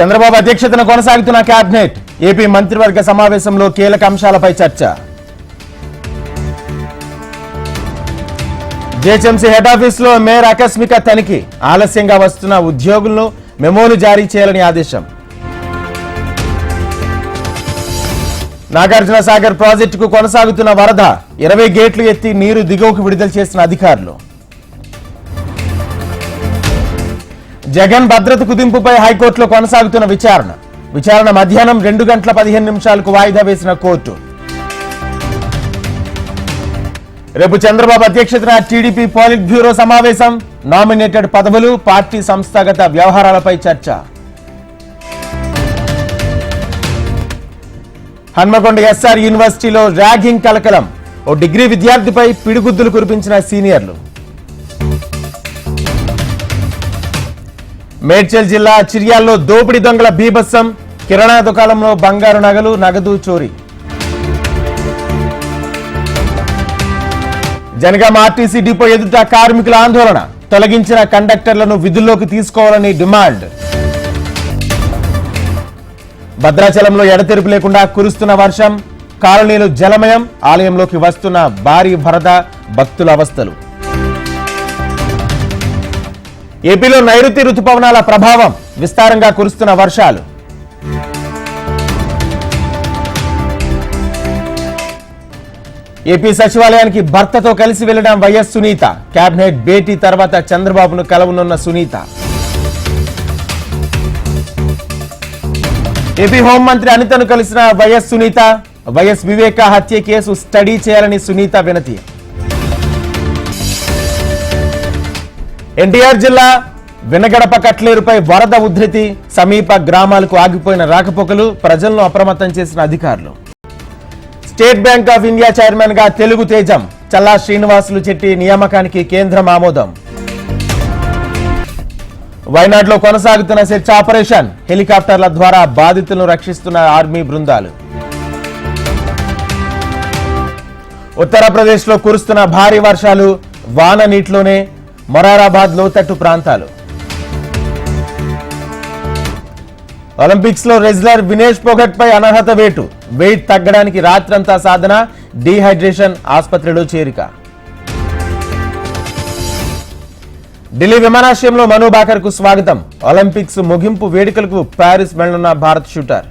చంద్రబాబు అధ్యక్షతన కొనసాగుతున్న cabinet AP మంత్రివర్గ సమావేశంలో కీలక అంశాలపై చర్చ. జేహెచ్ఎంసీ హెడ్ ఆఫీసులో మేయర్ ఆకస్మిక తనిఖీ. ఆలస్యంగా వస్తున్న ఉద్యోగులను మెమోలు జారీ చేయాలని ఆదేశం. నాగార్జున సాగర్ ప్రాజెక్టుకు కొనసాగుతున్న వరద ఇరవై గేట్లు ఎత్తి నీరు దిగువకు విడుదల చేసిన అధికారులు. జగన్ భద్రత కుదింపుపై హైకోర్టులో కొనసాగుతున్న విచారణ. విచారణ మధ్యాహ్నం రెండు గంటల పదిహేను నిమిషాలకు వాయిదా వేసిన కోర్టు. రేపు చంద్రబాబు అధ్యక్షతన టీడీపీ పాలిట్ బ్యూరో సమావేశం. నామినేటెడ్ పదవులు పార్టీ సంస్థాగత వ్యవహారాలపై చర్చ. హన్మకొండ ఎస్ఆర్ యూనివర్సిటీలో ర్యాగింగ్ కలకలం. ఓ డిగ్రీ విద్యార్థిపై పిడిగుద్దులు కురిపించిన సీనియర్లు. మేడ్చల్ జిల్లా చిర్యాల్లో దోపిడీ దొంగల బీభత్సం కిరాణా దుకాణంలో బంగారు నగలు నగదు చోరీ. జనగామ ఆర్టీసీ డిపో ఎదుట కార్మికుల ఆందోళన. తొలగించిన కండక్టర్లను విధుల్లోకి తీసుకోవాలని డిమాండ్. భద్రాచలంలో ఎడతెరిపి లేకుండా కురుస్తున్న వర్షం కాలనీలు జలమయం ఆలయంలోకి వస్తున్న భారీ భరద భక్తుల అవస్థలు. ఏపీలో నైరుతి రుతుపవనాల ప్రభావం విస్తారంగా కురుస్తున్న వర్షాలు. ఏపీ సచివాలయానికి భర్తతో కలిసి వెళ్ళడం వైఎస్ సునీత. కేబినెట్ భేటీ తర్వాత చంద్రబాబును కలవనున్న సునీత. ఏపీ హోంమంత్రి అనితను కలిసిన వైఎస్ సునీత. వైఎస్ వివేక హత్య కేసు స్టడీ చేయాలని సునీత వినతి. ఎన్టీఆర్ జిల్లా వినగడప కట్లేరుపై వరద ఉధృతి సమీప గ్రామాలకు ఆగిపోయిన రాకపోకలు ప్రజలను అప్రమత్తం చేసిన అధికారులు. స్టేట్ బ్యాంక్ ఆఫ్ ఇండియా చైర్మన్గా తెలుగు తేజం చల్లా శ్రీనివాసులు చెట్టి నియామకానికి కేంద్రం ఆమోదం. వైనాడ్లో కొనసాగుతున్న సెర్చ్ ఆపరేషన్ హెలికాప్టర్ల ద్వారా బాధితులను రక్షిస్తున్న ఆర్మీ బృందాలు. ఉత్తరప్రదేశ్లో కురుస్తున్న భారీ వర్షాలు వాన నీటిలోనే మొరారాబాద్ లోతట్టు ప్రాంతాలు. ఒలింపిక్స్లో రెజ్లర్ వినేష్ పొగట్ పై అనర్హత వేటు. వెయిట్ తగ్గడానికి రాత్రంతా సాధన డీహైడ్రేషన్ ఆసుపత్రిలో చేరిక. ఢిల్లీ విమానాశ్రయంలో మను బాకర్కు స్వాగతం. ఒలింపిక్స్ ముగింపు వేడుకలకు ప్యారిస్ వెళ్ళనున్న భారత్ షూటర్.